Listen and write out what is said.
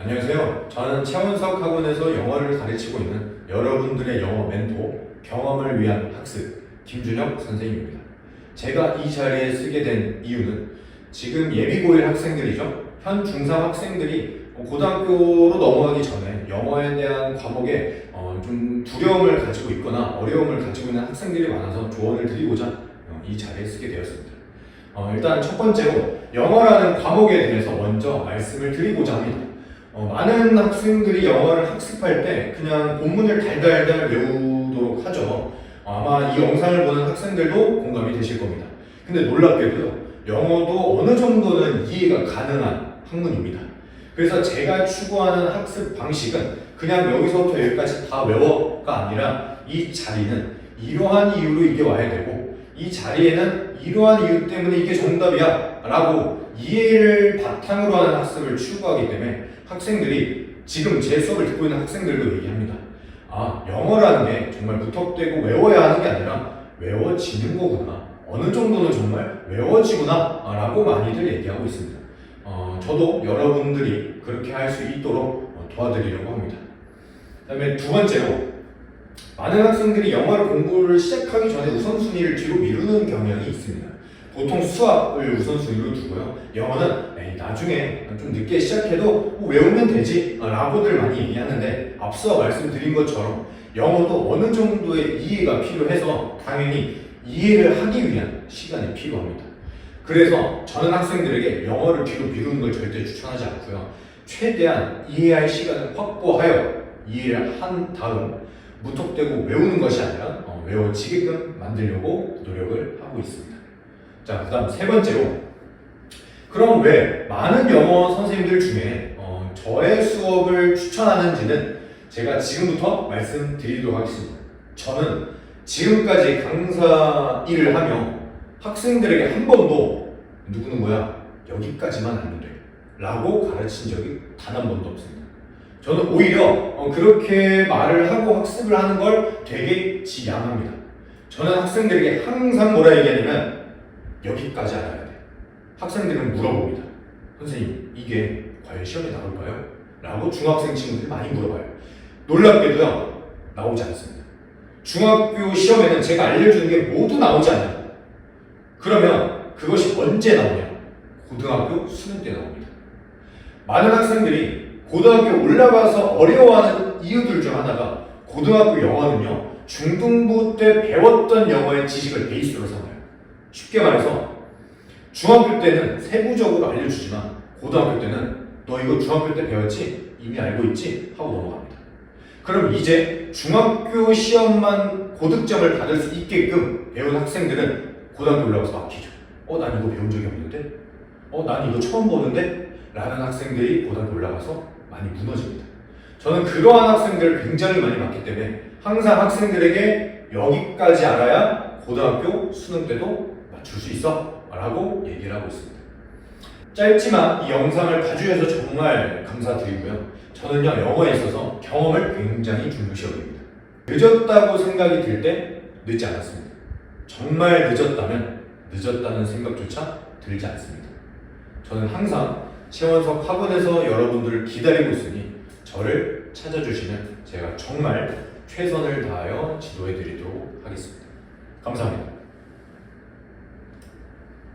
안녕하세요. 저는 최원석 학원에서 영어를 가르치고 있는 여러분들의 영어 멘토, 경험을 위한 학습, 김준혁 선생님입니다. 제가 이 자리에 쓰게 된 이유는 지금 예비고일 학생들이죠. 현 중3 학생들이 고등학교로 넘어가기 전에 영어에 대한 과목에 어, 좀 두려움을 가지고 있거나 어려움을 가지고 있는 학생들이 많아서 조언을 드리고자 어, 이 자리에 쓰게 되었습니다. 어, 일단 첫 번째로 영어라는 과목에 대해서 먼저 말씀을 드리고자 합니다. 어, 많은 학생들이 영어를 학습할 때 그냥 본문을 달달달 외우도록 하죠. 어, 아마 이 영상을 보는 학생들도 공감이 되실 겁니다. 근데 놀랍게도요, 영어도 어느 정도는 이해가 가능한 학문입니다. 그래서 제가 추구하는 학습 방식은 그냥 여기서부터 여기까지 다 외워가 아니라 이 자리는 이러한 이유로 이게 와야 되고 이 자리에는 이러한 이유 때문에 이게 정답이야 라고 이해를 바탕으로 하는 학습을 추구하기 때문에 학생들이 지금 제 수업을 듣고 있는 학생들도 얘기합니다. 아, 영어라는 게 정말 무턱대고 외워야 하는 게 아니라 외워지는 거구나. 어느 정도는 정말 외워지구나. 라고 많이들 얘기하고 있습니다. 어, 저도 여러분들이 그렇게 할 수 있도록 어, 도와드리려고 합니다. 그 다음에 두 번째로, 많은 학생들이 영어를 공부를 시작하기 전에 우선순위를 뒤로 미루는 경향이 있습니다. 보통 수학을 우선순위로 두고요. 영어는 에이, 나중에 좀 늦게 시작해도 뭐 외우면 되지 라고들 많이 얘기하는데 앞서 말씀드린 것처럼 영어도 어느 정도의 이해가 필요해서 당연히 이해를 하기 위한 시간이 필요합니다. 그래서 저는 학생들에게 영어를 뒤로 미루는 걸 절대 추천하지 않고요. 최대한 이해할 시간을 확보하여 이해를 한 다음 무턱대고 외우는 것이 아니라 어, 외워지게끔 만들려고 노력을 하고 있습니다. 자, 그 다음 세 번째로. 그럼 왜 많은 영어 선생님들 중에 어, 저의 수업을 추천하는지는 제가 지금부터 말씀드리도록 하겠습니다. 저는 지금까지 강사 일을 하며 학생들에게 한 번도 누구누구야 여기까지만 하면 돼 라고 가르친 적이 단 한 번도 없습니다. 저는 오히려 어, 그렇게 말을 하고 학습을 하는 걸 되게 지양합니다. 저는 학생들에게 항상 뭐라 얘기하냐면 여기까지 알아야 돼. 학생들은 물어봅니다. 선생님, 이게 과연 시험에 나올까요? 라고 중학생 친구들이 많이 물어봐요. 놀랍게도요, 나오지 않습니다. 중학교 시험에는 제가 알려주는 게 모두 나오지 않아요. 그러면 그것이 언제 나오냐? 고등학교 수능 때 나옵니다. 많은 학생들이 고등학교 올라가서 어려워하는 이유들 중 하나가 고등학교 영어는요, 중등부 때 배웠던 영어의 지식을 베이스로 삼아요. 쉽게 말해서 중학교 때는 세부적으로 알려주지만 고등학교 때는 너 이거 중학교 때 배웠지? 이미 알고 있지? 하고 넘어갑니다. 그럼 이제 중학교 시험만 고득점을 받을 수 있게끔 배운 학생들은 고등학교 올라가서 막히죠. 어, 난 이거 배운 적이 없는데? 어, 난 이거 처음 보는데? 라는 학생들이 고등학교 올라가서 많이 무너집니다. 저는 그러한 학생들을 굉장히 많이 봤기 때문에 항상 학생들에게 여기까지 알아야 고등학교 수능 때도 맞출 수 있어 라고 얘기를 하고 있습니다. 짧지만 이 영상을 봐주셔서 정말 감사드리고요. 저는요, 영어에 있어서 경험을 굉장히 중요시 여깁니다. 늦었다고 생각이 들 때 늦지 않았습니다. 정말 늦었다면 늦었다는 생각조차 들지 않습니다. 저는 항상 최원석 학원에서 여러분들을 기다리고 있으니 저를 찾아주시면 제가 정말 최선을 다하여 지도해 드리도록 하겠습니다. 감사합니다.